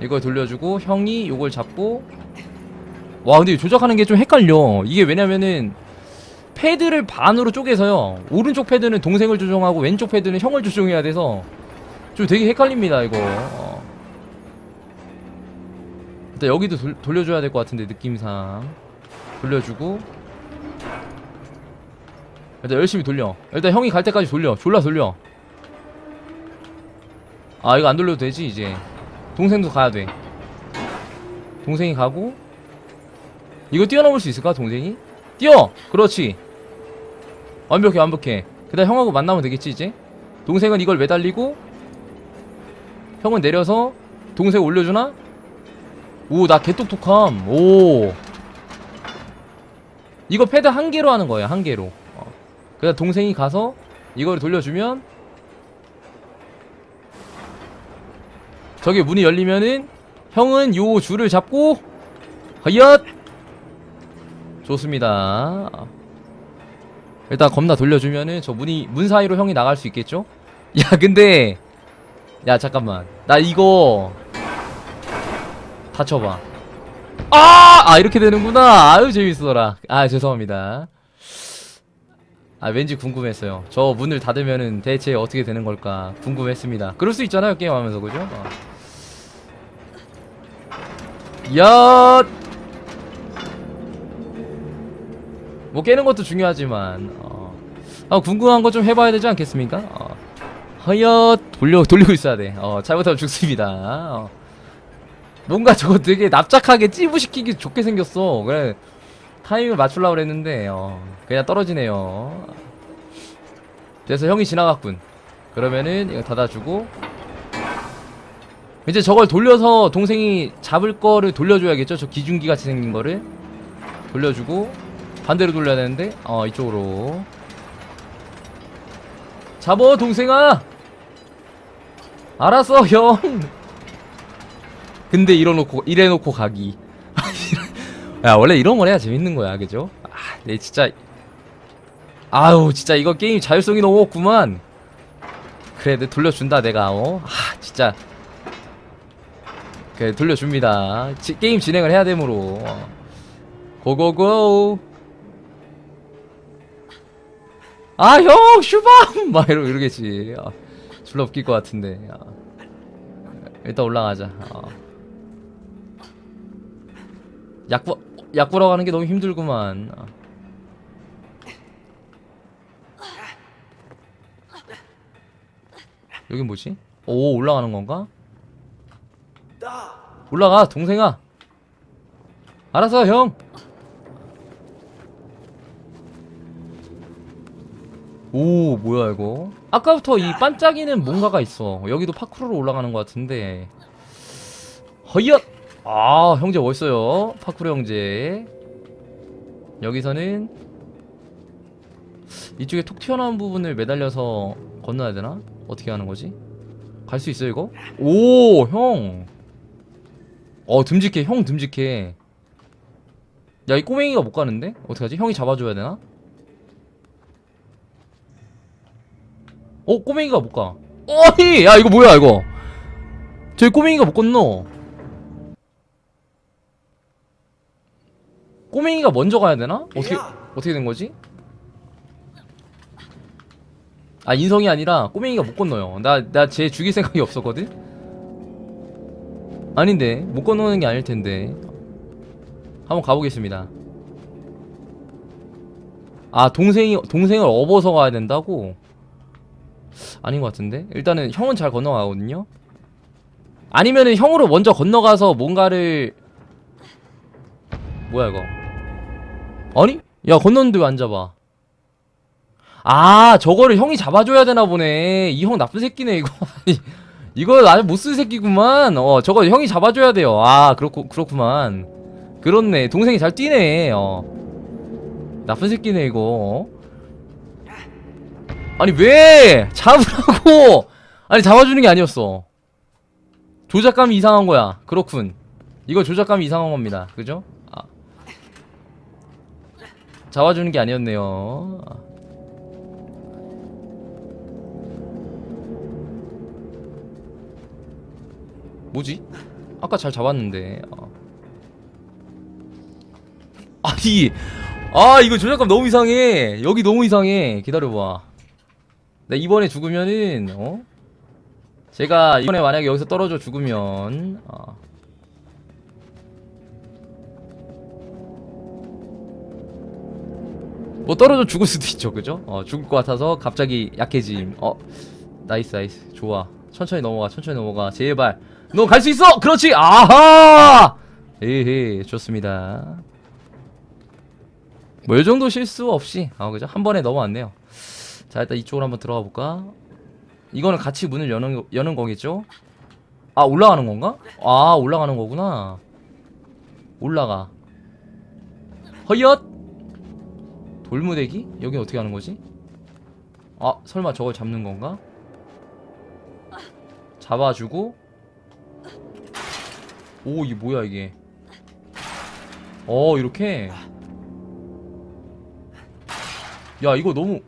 이걸 돌려주고 형이 요걸 잡고. 와 근데 조작하는 게 좀 헷갈려. 이게 왜냐면은 패드를 반으로 쪼개서요. 오른쪽 패드는 동생을 조종하고 왼쪽 패드는 형을 조종해야 돼서 좀 되게 헷갈립니다 이거. 어. 일단 여기도 돌, 돌려줘야 될 것 같은데 느낌상. 돌려주고. 일단 열심히 돌려. 일단 형이 갈 때까지 돌려. 졸라 돌려. 아 이거 안 돌려도 되지 이제 동생도 가야 돼 동생이 가고 이거 뛰어넘을 수 있을까 동생이? 뛰어! 그렇지 완벽해 완벽해 그 다 음 형하고 만나면 되겠지 이제 동생은 이걸 매달리고 형은 내려서 동생 올려주나? 오 나 개똑똑함 오 이거 패드 한 개로 하는 거예요 한 개로 어. 그다음 동생이 가서 이걸 돌려주면 저기 문이 열리면은 형은 요 줄을 잡고 하얏! 좋습니다. 일단 겁나 돌려주면은 저 문이 문 사이로 형이 나갈 수 있겠죠? 야 근데 야 잠깐만. 나 이거 다쳐봐. 아! 아 이렇게 되는구나. 아유 재밌어라. 아 죄송합니다. 아 왠지 궁금했어요. 저 문을 닫으면은 대체 어떻게 되는 걸까 궁금했습니다. 그럴 수 있잖아요 게임하면서. 그죠? 어. 야! 뭐 깨는 것도 중요하지만 어. 아, 궁금한 거 좀 해봐야 되지 않겠습니까? 어. 하얏 돌려 돌리고 있어야 돼. 어, 잘못하면 죽습니다. 어. 뭔가 저거 되게 납작하게 찌부시키기 좋게 생겼어. 그래 타이밍을 맞추려고 그랬는데 어, 그냥 떨어지네요. 그래서 형이 지나갔군. 그러면은 이거 닫아주고 이제 저걸 돌려서 동생이 잡을 거를 돌려줘야겠죠? 저 기중기 같이 생긴 거를. 돌려주고 반대로 돌려야 되는데 어 이쪽으로. 잡어 동생아! 알았어 형! 근데 이러놓고 이래놓고 가기. 야 원래 이런 걸 해야 재밌는 거야 그죠? 아내 진짜 아우 진짜 이거 게임 자율성이 너무 없구만. 그래 내 돌려준다 내가 어? 아 진짜 그래 돌려줍니다 지- 게임 진행을 해야 되므로 어. 고고고 아 형 슈밤 막 이러 이러겠지 아, 졸라 웃길 것 같은데 아. 일단 올라가자 어. 약부 약부러 가는 게 너무 힘들구만 아. 여긴 뭐지? 오 올라가는 건가? 올라가 동생아. 알았어 형. 오 뭐야 이거? 아까부터 이 반짝이는 뭔가가 있어. 여기도 파쿠르로 올라가는 것 같은데. 허이엇! 아 형제 멋있어요. 파쿠르 형제. 여기서는 이쪽에 톡 튀어나온 부분을 매달려서 건너야 되나? 어떻게 하는 거지? 갈 수 있어 이거? 오 형! 어 듬직해 형 듬직해 야 이 꼬맹이가 못 가는데? 어떡하지? 형이 잡아줘야 되나? 어 꼬맹이가 못 가. 어이 야 이거 뭐야 이거? 저기 꼬맹이가 못 건너. 꼬맹이가 먼저 가야 되나? 어떻게 어떻게 된 거지? 아 인성이 아니라 꼬맹이가 못 건너요. 나 나 쟤 죽일 생각이 없었거든. 아닌데 못 건너는 게 아닐 텐데. 한번 가보겠습니다. 아 동생이 동생을 업어서 가야 된다고? 아닌 것 같은데 일단은 형은 잘 건너가거든요 아니면은 형으로 먼저 건너가서 뭔가를 뭐야 이거 아니? 야 건너는데 왜 안 잡아 아 저거를 형이 잡아줘야 되나 보네 이 형 나쁜 새끼네 이거 아니, 이거 아주 못쓸 새끼구만. 어 저거 형이 잡아줘야 돼요. 아 그렇고 그렇구만. 그렇네. 동생이 잘 뛰네. 어. 나쁜 새끼네 이거. 어? 아니 왜? 잡으라고! 아니 잡아주는 게 아니었어. 조작감이 이상한 거야. 그렇군. 이거 조작감이 이상한 겁니다. 그죠? 아. 잡아주는 게 아니었네요 뭐지? 아까 잘 잡았는데 어. 아니 아 이거 조작감 너무 이상해 여기 너무 이상해 기다려봐 나 이번에 죽으면은 어? 제가 이번에 만약에 여기서 떨어져 죽으면 어. 뭐 떨어져 죽을 수도 있죠 그죠? 어 죽을 것 같아서 갑자기 약해짐 어 나이스 나이스 좋아 천천히 넘어가 천천히 넘어가 제발 너 갈 수 있어! 그렇지! 아하! 에헤 좋습니다. 뭐이 정도 실수 없이. 아 그죠? 한 번에 넘어왔네요. 자 일단 이쪽으로 한번 들어가 볼까? 이거는 같이 문을 여는 거- 여는 거겠죠? 아 올라가는 건가? 아 올라가는 거구나. 올라가. 허이엇! 돌무대기? 여기 어떻게 하는 거지? 아 설마 저걸 잡는 건가? 잡아주고 오 이게 뭐야 이게? 어 이렇게? 야 이거 너무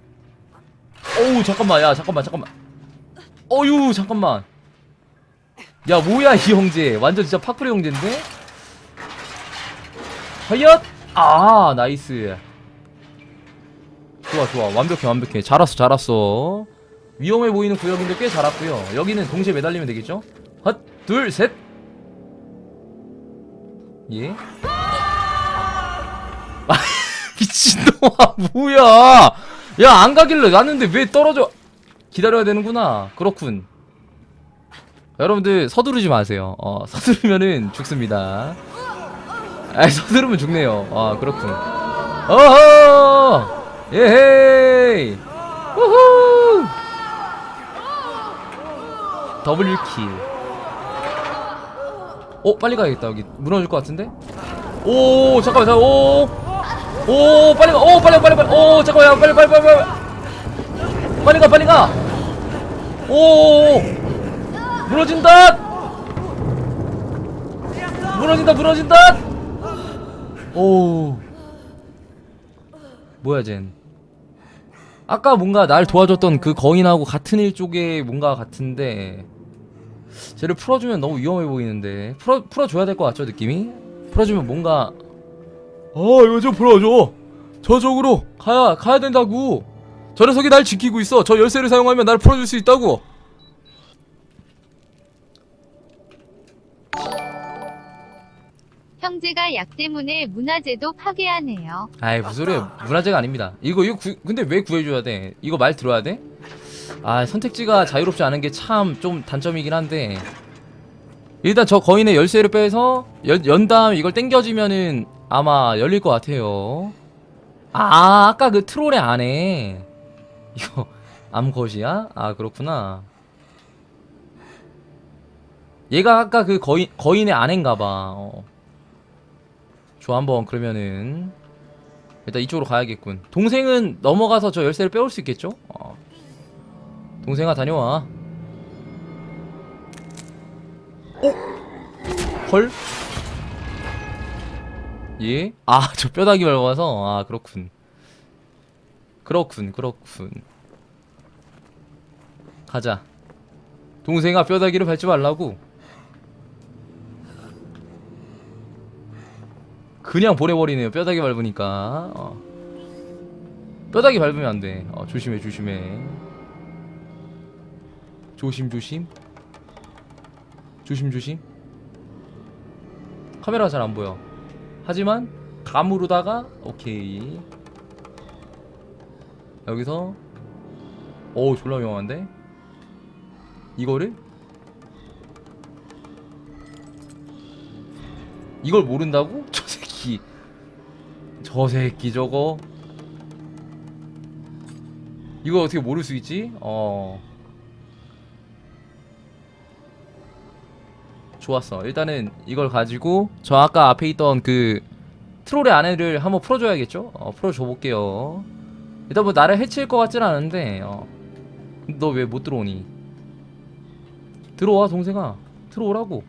어우 잠깐만 야 잠깐만 잠깐만. 어유 잠깐만. 야 뭐야 이 형제? 완전 진짜 파쿠레 형제인데? 하얏! 아 나이스. 좋아 좋아. 완벽해 완벽해. 잘 왔어 잘 왔어. 위험해 보이는 구역인데 꽤잘 왔고요. 여기는 동시에 매달리면 되겠죠? 헛 둘셋 예? 아, 미친놈아 뭐야? 야 안 가길래 갔는데 왜 떨어져? 기다려야 되는구나. 그렇군. 여러분들 서두르지 마세요. 어 서두르면은 죽습니다. 아 서두르면 죽네요. 아 그렇군. 어허! 예헤이! 우후! 더블킬 어 빨리 가야겠다. 여기 무너질 것 같은데? 오 잠깐만 잠깐 오오 빨리 가오 빨리 가, 빨리 빨리 오 잠깐만 야, 빨리 빨리 빨리 빨리. 빨리 가 빨리 가오 무너진다. 무너진다 무너진다. 오. 뭐야 쟨 아까 뭔가 날 도와줬던 그 거인하고 같은 일 쪽에 뭔가 같은데 쟤를 풀어주면 너무 위험해 보이는데. 풀어, 풀어줘야 될 것 같죠 느낌이? 풀어주면 뭔가. 어 이거 좀 풀어줘. 저쪽으로 가야 가야 된다고. 저 녀석이 날 지키고 있어. 저 열쇠를 사용하면 날 풀어줄 수 있다고. 형제가 약 때문에 문화재도 파괴하네요. 아이 무슨 소리야 문화재가 아닙니다. 이거 이거 구, 근데 왜 구해줘야 돼? 이거 말 들어야 돼? 아 선택지가 자유롭지 않은 게 참 좀 단점이긴 한데 일단 저 거인의 열쇠를 빼서 연, 연 다음에 이걸 땡겨지면은 아마 열릴 것 같아요 아 아까 그 트롤의 안에 이거 암컷이야? 아 그렇구나 얘가 아까 그 거인, 거인의 아내인가봐 어. 좋아 한번 그러면은 일단 이쪽으로 가야겠군 동생은 넘어가서 저 열쇠를 빼올 수 있겠죠? 어. 동생아 다녀와. 오! 헐? 예? 아 저 뼈다귀 밟아서? 아 그렇군. 그렇군 그렇군. 가자. 동생아 뼈다귀를 밟지 말라고. 그냥 보내버리네요 뼈다귀 밟으니까. 어. 뼈다귀 밟으면 안돼. 어, 조심해 조심해 조심 조심. 조심 조심. 카메라가 잘안 보여. 하지만 감으로다가 오케이. 여기서. 오 졸라 위험한데? 이거를? 이걸 모른다고? 저 새끼. 저 새끼 저거. 이거 어떻게 모를 수 있지? 어 좋았어. 일단은 이걸 가지고 저 아까 앞에 있던 그 트롤의 아내를 한번 풀어줘야겠죠? 어 풀어줘 볼게요. 일단 뭐 나를 해칠 것 같진 않은데 어. 너 왜 못 들어오니? 들어와 동생아. 들어오라고.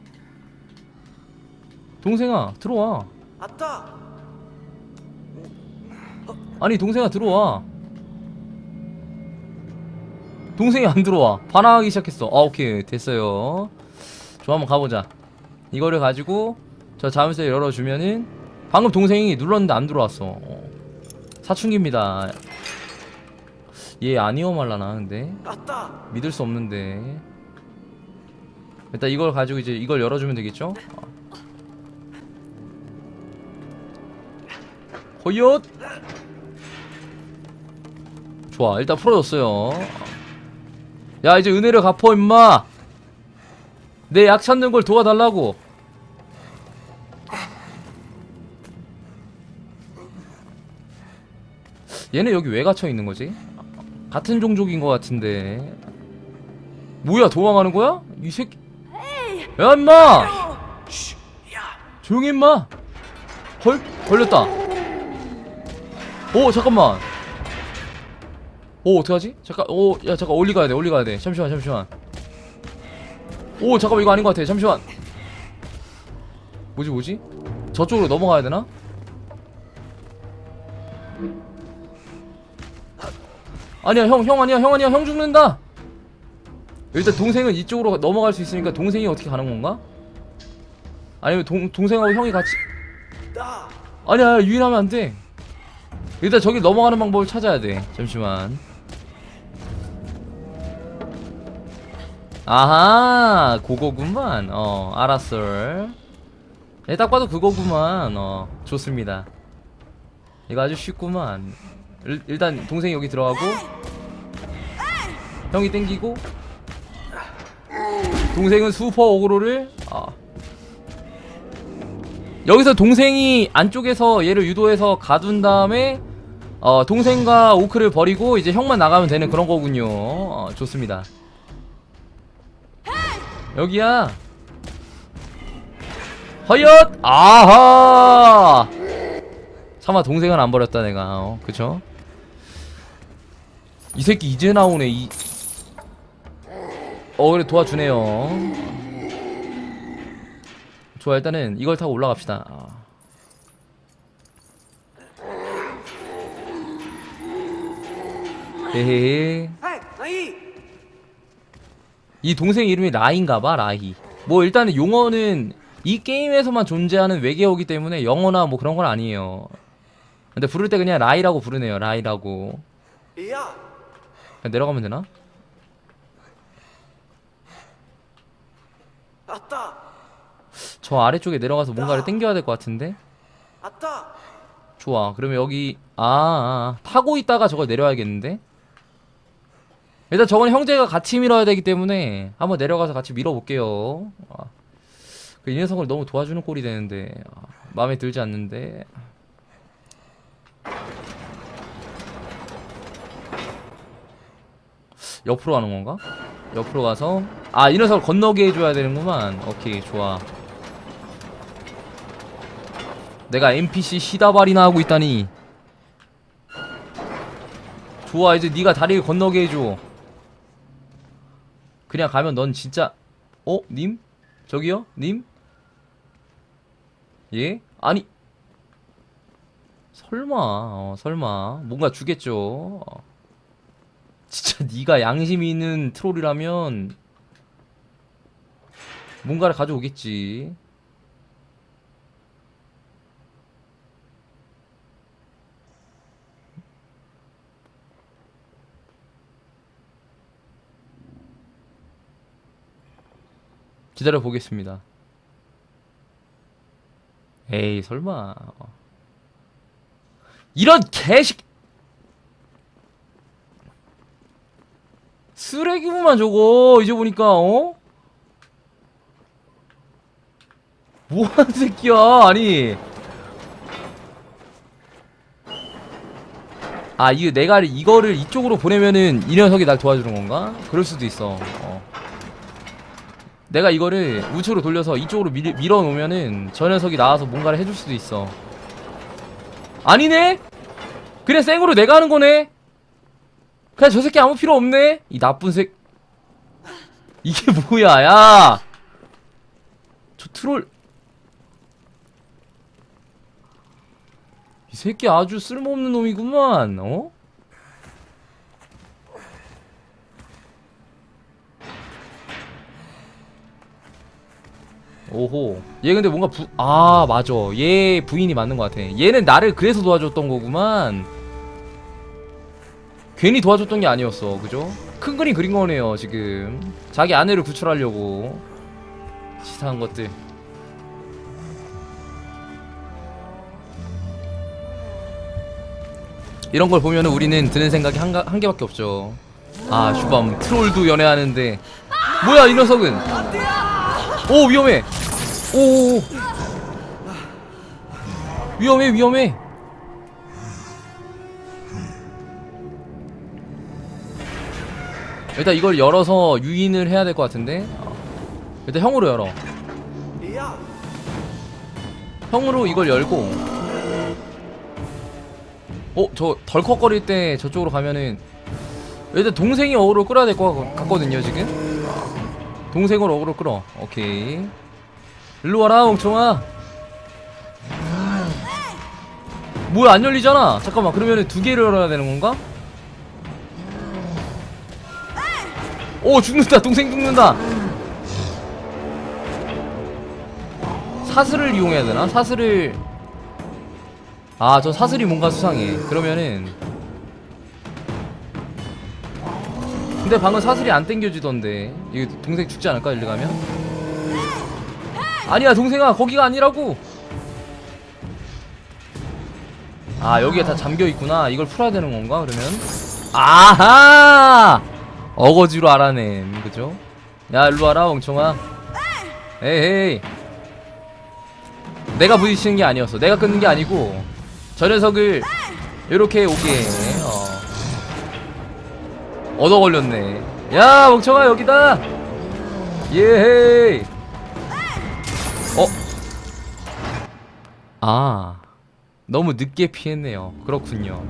동생아 들어와. 아따! 아니 동생아 들어와. 동생이 안 들어와. 반항하기 시작했어. 아 오케이. 됐어요 좋아 한번 가보자. 이거를 가지고 저 자물쇠 열어주면은 방금 동생이 눌렀는데 안 들어왔어. 어. 사춘기입니다. 얘안 위험할라나 근데? 믿을 수 없는데. 일단 이걸 가지고 이제 이걸 열어주면 되겠죠? 어. 호이엇 좋아 일단 풀어줬어요. 야 이제 은혜를 갚어 임마 내 약 찾는 걸 도와달라고. 얘네 여기 왜 갇혀 있는 거지? 같은 종족인 것 같은데. 뭐야 도망가는 거야? 이 새끼. 야 임마! 조용히 임마! 헐 걸렸다. 오 잠깐만. 오 어떡하지? 잠깐 오 야 잠깐 올리 가야 돼 올리 가야 돼. 잠시만 잠시만 오 잠깐만 이거 아닌 것 같아. 잠시만. 뭐지 뭐지? 저쪽으로 넘어가야 되나? 아니야 형 형 아니야 형 아니야. 형 죽는다. 일단 동생은 이쪽으로 넘어갈 수 있으니까 동생이 어떻게 가는 건가? 아니면 동, 동생하고 형이 같이? 아니야 유인하면 안돼. 일단 저기 넘어가는 방법을 찾아야 돼. 잠시만 아하 그거구만. 어 알았어 예, 딱 봐도 그거구만. 어 좋습니다. 이거 아주 쉽구만. 일, 일단 동생이 여기 들어가고 형이 땡기고 동생은 슈퍼 오그로를 아. 여기서 동생이 안쪽에서 얘를 유도해서 가둔 다음에 어, 동생과 오크를 버리고 이제 형만 나가면 되는 그런 거군요. 어, 좋습니다 여기야. 허얏 아하! 차마 동생은 안 버렸다 내가. 어, 그쵸? 이 새끼 이제 나오네 이. 어 그래 도와주네요. 좋아 일단은 이걸 타고 올라갑시다. 아. 헤헤헤 이 동생 이름이 라인가봐 라이 뭐 일단은 용어는 이 게임에서만 존재하는 외계어기 때문에 영어나 뭐 그런 건 아니에요. 근데 부를 때 그냥 라이라고 부르네요 라이라고. 그냥 내려가면 되나? 저 아래쪽에 내려가서 뭔가를 땡겨야 될 것 같은데? 좋아. 그러면 여기 아, 아 타고 있다가 저걸 내려야겠는데 일단 저건 형제가 같이 밀어야 되기 때문에 한번 내려가서 같이 밀어볼게요. 아, 그이 녀석을 너무 도와주는 꼴이 되는데 아, 마음에 들지 않는데. 옆으로 가는 건가? 옆으로 가서 아 이 녀석을 건너게 해줘야 되는구만. 오케이 좋아. 내가 NPC 시다발이나 하고 있다니. 좋아 이제 네가 다리를 건너게 해줘 그냥 가면 넌 진짜 어? 님? 저기요? 님? 예? 아니 설마 어, 설마 뭔가 주겠죠 어. 진짜 네가 양심이 있는 트롤이라면 뭔가를 가져오겠지 기다려 보겠습니다. 에이 설마 이런 개식 쓰레기구만 저거 이제 보니까 어? 뭐하는 새끼야 아니 아 이거 내가 이거를 이쪽으로 보내면은 이 녀석이 날 도와주는 건가? 그럴 수도 있어 어. 내가 이거를 우측으로 돌려서 이쪽으로 밀, 밀어놓으면은 저 녀석이 나와서 뭔가를 해줄 수도 있어. 아니네? 그래 생으로 내가 하는 거네? 그냥 저 새끼 아무 필요 없네? 이 나쁜 새 이게 뭐야 야 저 트롤. 이 새끼 아주 쓸모없는 놈이구만 어? 오호. 얘 근데 뭔가 부... 아 맞아. 얘 부인이 맞는 것 같아. 얘는 나를 그래서 도와줬던 거구만. 괜히 도와줬던 게 아니었어. 그죠? 큰 그림 그린 거네요 지금. 자기 아내를 구출하려고. 치사한 것들. 이런 걸 보면 우리는 드는 생각이 한, 가, 한 개밖에 없죠. 아 슈밤 트롤도 연애하는데. 뭐야 이 녀석은 오 위험해. 오, 오. 위험해 위험해. 일단 이걸 열어서 유인을 해야 될 것 같은데. 일단 형으로 열어. 형으로 이걸 열고. 어? 저 덜컥거릴 때 저쪽으로 가면은 일단 동생이 어그로 끌어야 될 것 같거든요 지금 동생을 어그로 끌어. 오케이. 일로 와라 멍청아. 뭐야 안 열리잖아. 잠깐만 그러면은 두 개를 열어야 되는 건가? 오 죽는다. 동생 죽는다. 사슬을 이용해야 되나? 사슬을. 아 저 사슬이 뭔가 수상해. 그러면은 근데 방금 사슬이 안 땡겨지던데 이거 동생 죽지 않을까 일리 가면? 아니야 동생아 거기가 아니라고 아 여기에 다 잠겨있구나 이걸 풀어야 되는 건가 그러면? 아하 어거지로 알아낸 그죠? 야 일로 와라 멍청아 에헤이 내가 부딪히는 게 아니었어 내가 끊는 게 아니고 저 녀석을 이렇게 오게 어. 얻어 걸렸네. 야 멍청아 여기다. 예헤이. 어? 아 너무 늦게 피했네요. 그렇군요.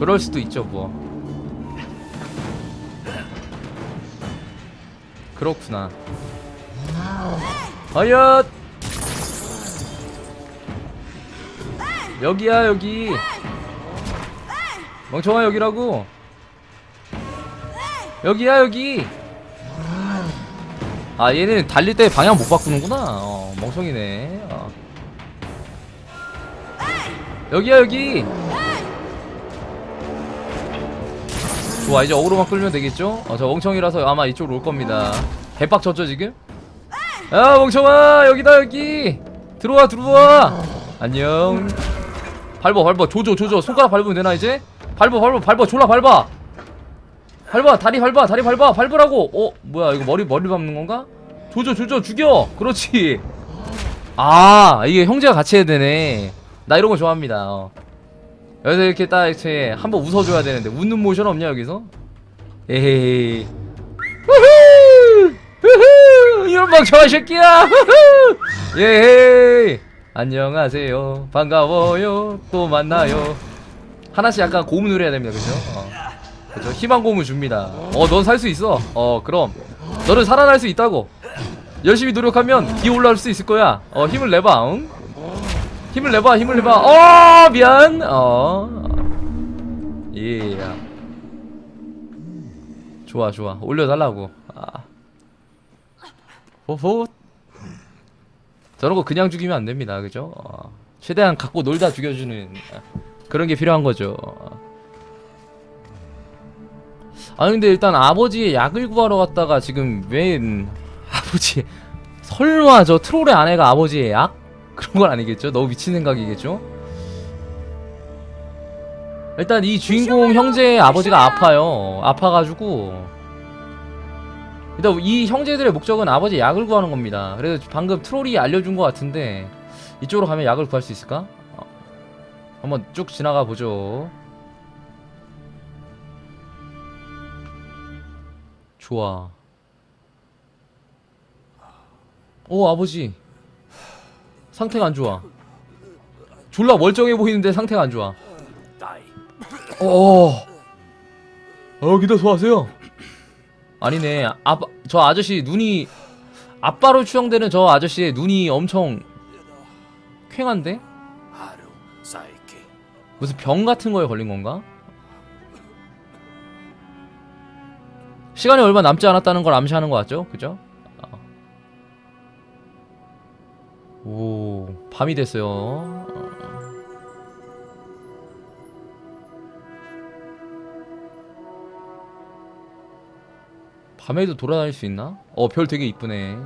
그럴 수도 있죠 뭐. 그렇구나. 하얏 여기야 여기. 멍청아 여기라고 여기야 여기. 아 얘는 달릴 때 방향 못 바꾸는구나. 어, 멍청이네. 어. 여기야 여기. 좋아 이제 어그로만 끌면 되겠죠? 어, 저 멍청이라서 아마 이쪽으로 올 겁니다. 개빡쳤죠 지금? 야 멍청아! 여기다 여기! 들어와 들어와! 안녕. 밟아 밟아. 조져 조져. 손가락 밟으면 되나 이제? 밟아 밟아. 밟아. 졸라 밟아 밟아 다리 밟아 다리 밟아 밟으라고. 어 뭐야 이거 머리 머리 밟는 건가? 조져 조져 죽여! 그렇지. 아 이게 형제가 같이 해야 되네. 나 이런 거 좋아합니다 어. 여기서 이렇게 딱 이렇게 한번 웃어줘야 되는데 웃는 모션 없냐 여기서? 에헤이 우후! 우후! 이런 멍청한 새끼야! 우후! 예헤이 안녕하세요. 반가워요. 또 만나요. 하나씩 약간 고문을 해야 됩니다 그죠? 어. 그죠? 희망 고문 줍니다. 어 넌 살 수 있어. 어 그럼. 너는 살아날 수 있다고. 열심히 노력하면 기어 올라올 수 있을 거야. 어 힘을 내봐 응? 힘을 내봐 힘을 내봐. 어 미안. 어. 예. 좋아 좋아. 올려달라고. 아. 호호. 저런 거 그냥 죽이면 안 됩니다. 그죠? 어. 최대한 갖고 놀다 죽여주는 그런 게 필요한 거죠 아 근데 일단 아버지의 약을 구하러 갔다가 지금 웬 아버지 설마 저 트롤의 아내가 아버지의 약? 그런 건 아니겠죠? 너무 미친 생각이겠죠? 일단 이 주인공 형제의 아버지가 아파요. 아파가지고 일단 이 형제들의 목적은 아버지 약을 구하는 겁니다. 그래서 방금 트롤이 알려준 것 같은데 이쪽으로 가면 약을 구할 수 있을까? 어. 한번 쭉 지나가 보죠. 좋아. 오 아버지 상태가 안 좋아. 졸라 멀쩡해 보이는데 상태가 안 좋아. 어. 어, 기다 소하세요. 아니네. 아빠 저 아저씨 눈이 아빠로 추정되는 저 아저씨의 눈이 엄청 쾌한데? 무슨 병 같은 거에 걸린 건가? 시간이 얼마 남지 않았다는 걸 암시하는 것 같죠? 그죠? 어. 오 밤이 됐어요 밤에도 돌아다닐 수 있나? 어 별 되게 이쁘네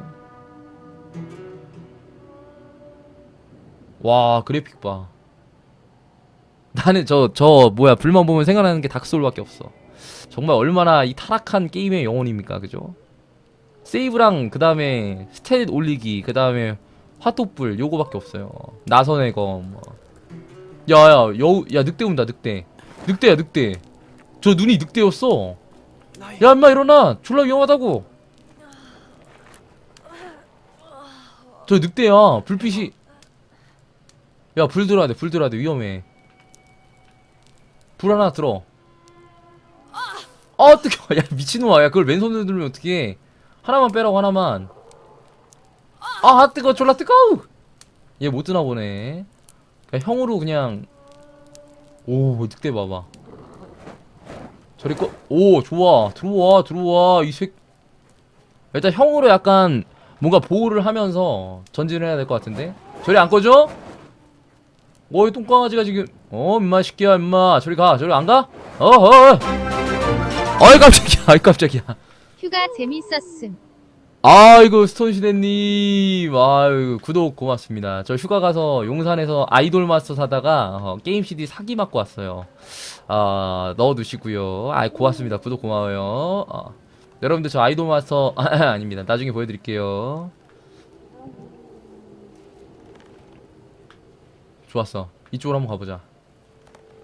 와 그래픽 봐 나는 저저 뭐야 불만 보면 생각나는 게 닥소울밖에 없어 정말 얼마나 이 타락한 게임의 영혼입니까? 그죠? 세이브랑 그 다음에 스탯 올리기 그 다음에 화토불 요거밖에 없어요. 나선의 검. 야야 여우 야 늑대 온다 늑대. 늑대야 늑대. 저 눈이 늑대였어. 야 임마 일어나. 졸라 위험하다고. 저 늑대야 불빛이. 야 불 들어야 돼불 들어야 돼. 위험해. 불 하나 들어 아 뜨거워 야 미친놈아 야 그걸 맨손으로 들면 어떡해 하나만 빼라고 하나만 아 뜨거 졸라 뜨거워 얘 못 드나 보네 그냥 형으로 그냥 오 늑대 봐봐 저리 꺼. 오, 좋아. 들어와, 들어와. 이 새. 일단 형으로 약간 뭔가 보호를 하면서 전진을 해야 될 것 같은데. 저리 안 꺼져? 어이 똥강아지가 지금. 어, 임마 시끼야, 임마. 저리 가. 저리 안 가? 어, 어. 어. 어이 깜짝이야. 어이 깜짝이야. 휴가 재밌었음. 아이고 스톤시대님. 아이고 구독 고맙습니다. 저 휴가 가서 용산에서 아이돌 마스터 사다가 어, 게임 CD 사기 맞고 왔어요. 아 넣어두시고요. 아 고맙습니다. 구독 고마워요. 어. 여러분들 저 아이돌 마스터 아 닙니다. 나중에 보여드릴게요. 좋았어. 이쪽으로 한번 가보자.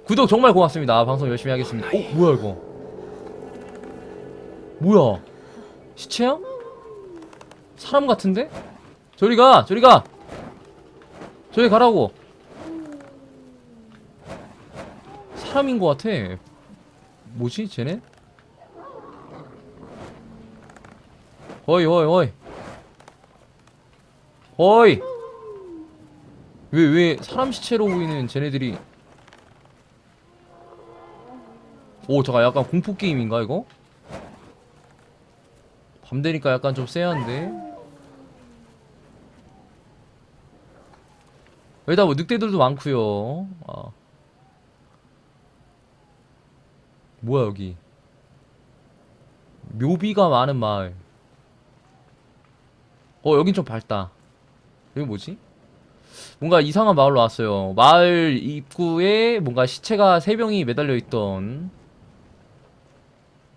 구독 정말 고맙습니다. 아, 방송 열심히 하겠습니다. 어 뭐야 이거 뭐야 시체야? 사람 같은데? 저리 가! 저리 가! 저리 가라고! 사람인 것 같아. 뭐지, 쟤네? 어이, 어이, 어이. 어이! 왜, 왜, 사람 시체로 보이는 쟤네들이. 오, 잠깐, 약간 공포게임인가, 이거? 밤 되니까 약간 좀 쎄한데? 여기다 뭐 늑대들도 많고요. 아. 뭐야 여기? 묘비가 많은 마을. 어 여긴 좀 밝다. 여기 뭐지? 뭔가 이상한 마을로 왔어요. 마을 입구에 뭔가 시체가 세 병이 매달려 있던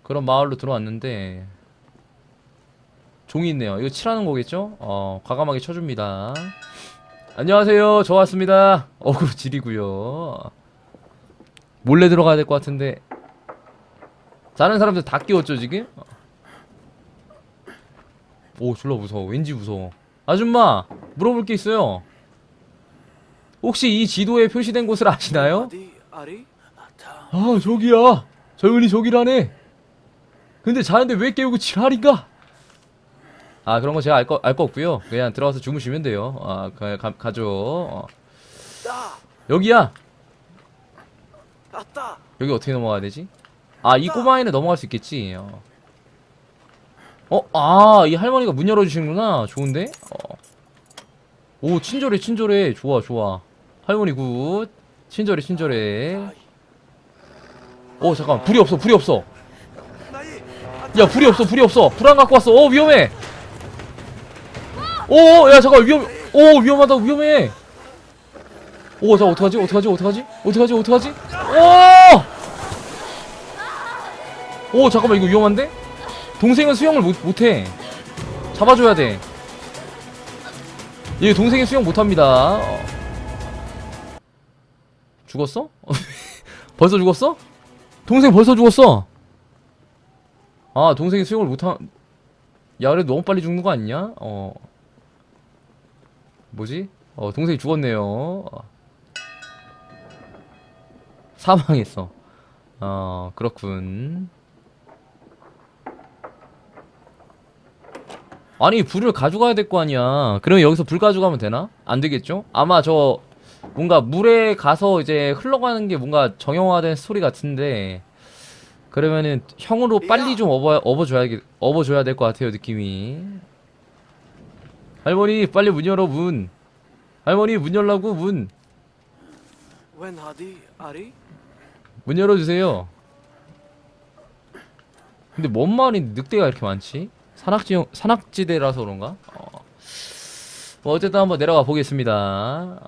그런 마을로 들어왔는데 종이 있네요. 이거 칠하는 거겠죠? 어, 과감하게 쳐줍니다. 안녕하세요. 저 왔습니다. 어그로 지리고요. 몰래 들어가야 될 것 같은데. 자는 사람들 다 끼웠죠, 지금? 오, 졸라 무서워. 왠지 무서워. 아줌마, 물어볼 게 있어요. 혹시 이 지도에 표시된 곳을 아시나요? 아, 저기야. 저분이 저기라네. 근데 자는데 왜 깨우고 지랄인가? 아 그런 거 제가 알 거 알 거 없고요. 그냥 들어가서 주무시면 돼요. 아 가, 가, 가죠. 어. 따 여기야. 여기 어떻게 넘어가야 되지? 아 이 꼬마애는 넘어갈 수 있겠지. 어. 어, 아, 이 할머니가 문 열어주시는구나. 좋은데? 어. 오, 친절해, 친절해. 좋아, 좋아. 할머니 굿. 친절해, 친절해. 오, 잠깐. 불이 없어, 불이 없어. 야 불이 없어 불이 없어 불안 갖고 왔어 어 위험해 오 야 잠깐 위험 오 위험하다 위험해. 오 잠깐 어떡하지 어떡하지 어떡하지? 어떡하지 어떡하지? 오 오 잠깐만 이거 위험한데? 동생은 수영을 못 못해. 잡아줘야 돼 얘 동생이 수영 못합니다. 어. 죽었어? 벌써 죽었어? 동생 벌써 죽었어. 아 동생이 수영을 못한 야 그래도 너무 빨리 죽는 거 아니냐? 어 뭐지? 어 동생이 죽었네요 어. 사망했어 어 그렇군 아니 불을 가져가야 될 거 아니야 그러면 여기서 불 가져가면 되나? 안 되겠죠? 아마 저 뭔가 물에 가서 이제 흘러가는 게 뭔가 정형화된 스토리 같은데 그러면은 형으로 빨리 좀 업어 업어줘야 업어줘야 될 것 같아요 느낌이. 할머니 빨리 문 열어 문. 할머니 문 열라고 문문 When hadi ari? 열어주세요 근데 뭔 말이 늑대가 이렇게 많지? 산악지 산악지대라서 그런가? 어. 뭐 어쨌든 한번 내려가 보겠습니다